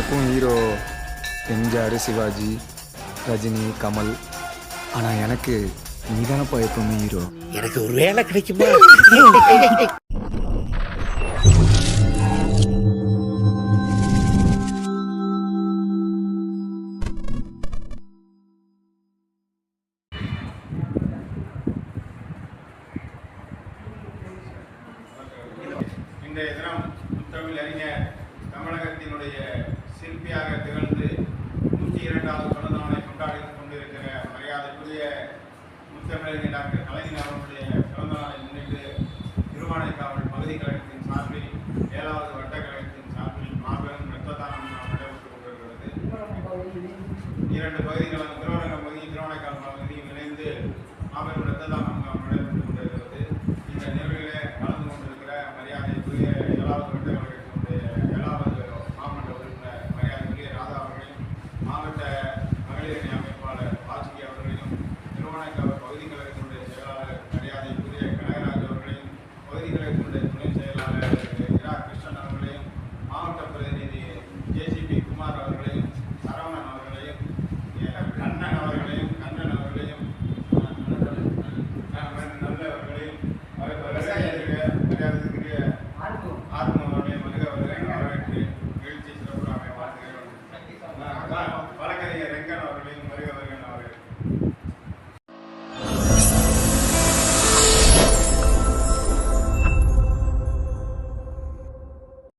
எல்லாருக்கும் ஹீரோ எம்ஜிஆர் சிவாஜி ரஜினி கமல். ஆனால் எனக்கு நீ தானப்பா எப்பவுமே ஹீரோ எனக்கு ஒரு வேலை கிடைக்குமா? இன்றைய தினம் முத்தமிழ் அறிஞர் தமிழகத்தினுடைய சிற்பியாக திகழ்ந்து நூற்றி இரண்டாவது பிறந்த நாளை கொண்டாடி கொண்டிருக்கிற மரியாதைக்குரிய முத்தமிழறிஞர் டாக்டர் கலைஞர் அவர்களுடைய பிறந்த நாளை முன்னிட்டு திருவானைக்காவல் பகுதி கழகத்தின் சார்பில் ஏழாவது வட்ட கழகத்தின் சார்பில் மாபெரும் இரத்த தானம் நடைபெற்றுக் கொண்டிருக்கிறது. இரண்டு பகுதிகளும் திருவரங்கம் பகுதி திருவானைக்காவல் பகுதியும் இணைந்து மாபெரும் இரத்த தானம் Juan